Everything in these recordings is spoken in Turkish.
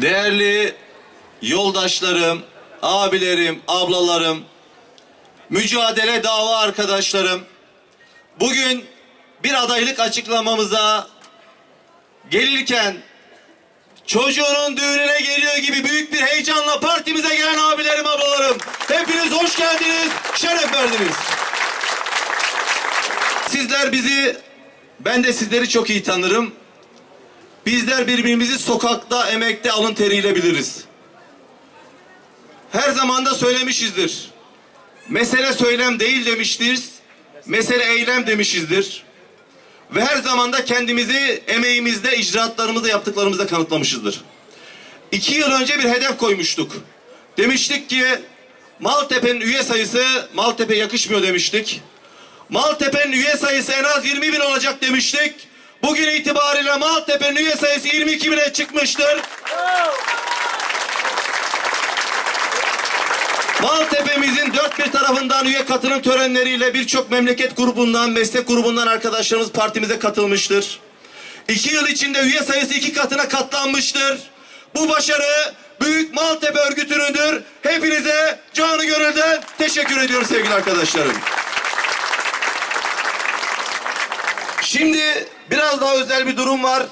değerli yoldaşlarım, abilerim, ablalarım, mücadele dava arkadaşlarım, bugün bir adaylık açıklamamıza gelirken çocuğunun düğününe geliyor gibi büyük bir heyecanla partimize gelen abilerim, ablalarım, hepiniz hoş geldiniz, şeref verdiniz. Sizler bizi, ben de sizleri çok iyi tanırım. Bizler birbirimizi sokakta, emekte, alın teriyle biliriz. Her zaman da söylemişizdir. Mesele söylem değil demiştir. Mesele eylem demişizdir. Ve her zaman da kendimizi emeğimizde, icraatlarımızda, yaptıklarımızda kanıtlamışızdır. İki yıl önce bir hedef koymuştuk. Demiştik ki Maltepe'nin üye sayısı Maltepe yakışmıyor demiştik. Maltepe'nin üye sayısı en az 20 bin olacak demiştik. Bugün itibariyle Maltepe'nin üye sayısı 22 bine çıkmıştır. Maltepe'mizin dört bir tarafından üye katılım törenleriyle birçok memleket grubundan, meslek grubundan arkadaşlarımız partimize katılmıştır. İki yıl içinde üye sayısı iki katına katlanmıştır. Bu başarı Büyük Maltepe örgütünündür. Hepinize canı gönülden teşekkür ediyorum sevgili arkadaşlarım. Şimdi biraz daha özel bir durum var.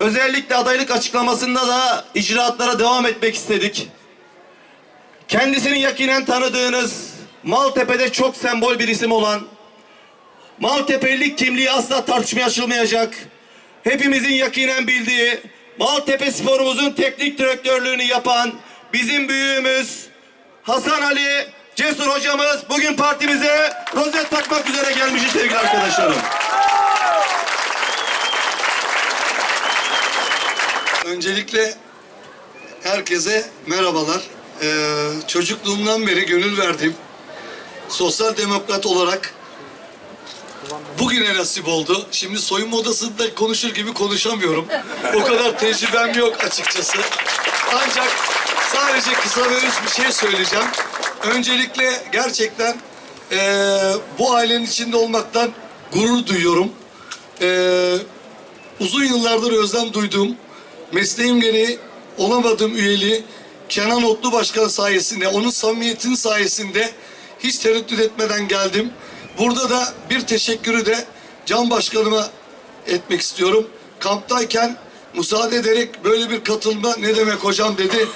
Özellikle adaylık açıklamasında da icraatlara devam etmek istedik. Kendisini yakinen tanıdığınız Maltepe'de çok sembol bir isim olan Maltepe'lilik kimliği asla tartışmaya açılmayacak. Hepimizin yakinen bildiği Maltepe sporumuzun teknik direktörlüğünü yapan bizim büyüğümüz Hasan Ali Cesur hocamız bugün partimize rozet takmak üzere gelmiş sevgili arkadaşlarım. Öncelikle herkese merhabalar. Ee, çocukluğumdan beri gönül verdiğim sosyal demokrat olarak bugüne nasip oldu. Şimdi soyunma odasında konuşur gibi konuşamıyorum. O kadar tecrübem yok açıkçası. Ancak sadece kısa ve öz bir şey söyleyeceğim. Öncelikle gerçekten ee, bu ailenin içinde olmaktan gurur duyuyorum. Ee, uzun yıllardır özlem duyduğum, mesleğim gereği olamadığım üyeliği Kenan Otlu Başkan sayesinde, onun samimiyetin sayesinde hiç tereddüt etmeden geldim. Burada da bir teşekkürü de Can Başkanıma etmek istiyorum. Kamptayken müsaade ederek böyle bir katılma ne demek hocam dedi.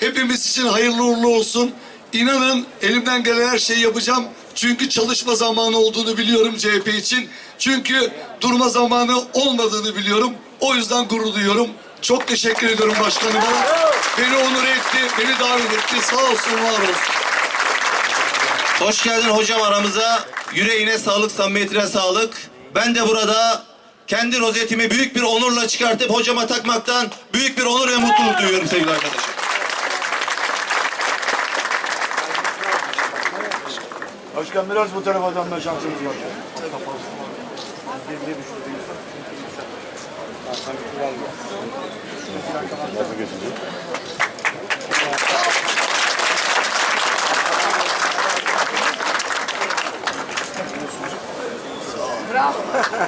Hepimiz için hayırlı uğurlu olsun. İnanın elimden gelen her şeyi yapacağım. Çünkü çalışma zamanı olduğunu biliyorum CHP için. Çünkü durma zamanı olmadığını biliyorum. O yüzden gurur duyuyorum. Çok teşekkür ediyorum başkanıma. Beni onur etti, beni davet etti. Sağ olsun, var olsun. Hoş geldin hocam aramıza. Yüreğine sağlık, samimiyetine sağlık. Ben de burada kendi rozetimi büyük bir onurla çıkartıp hocama takmaktan büyük bir onur ve mutluluk duyuyorum sevgili arkadaşlar. Başkan biraz bu tarafa dönme şansımız var.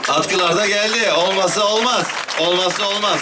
Atkılar da geldi. Olmazsa olmaz. Olmazsa olmaz.